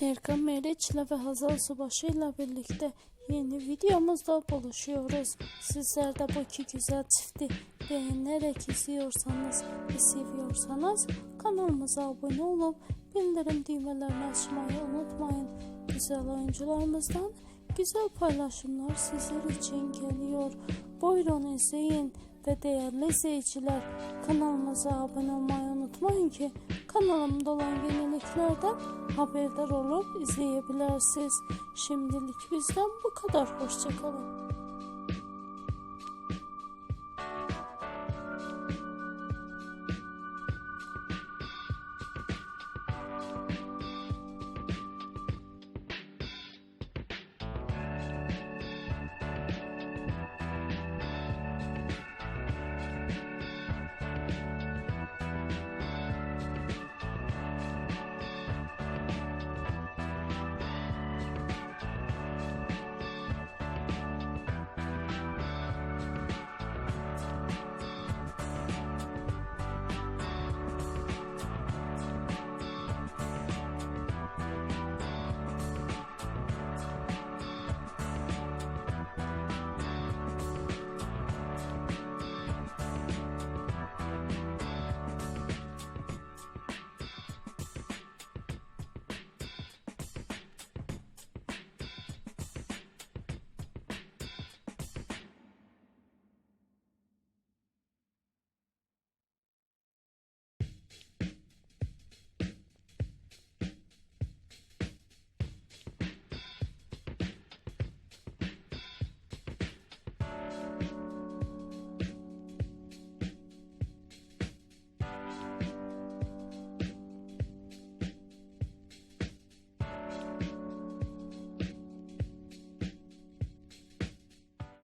Erkan Meriç ile ve Hazal Subaşı ile birlikte yeni videomuzda buluşuyoruz. Sizler de bu iki güzel çifti beğenerek izliyorsanız ve seviyorsanız kanalımıza abone olup bildirim düğmelerini açmayı unutmayın. Güzel oyuncularımızdan güzel paylaşımlar sizler için geliyor. Buyurun izleyin ve değerli izleyiciler kanalımıza abone olmayı unutmayın ki kanalımda olan yeniliklerden haberdar olup izleyebilirsiniz. Şimdilik bizden bu kadar. Hoşçakalın.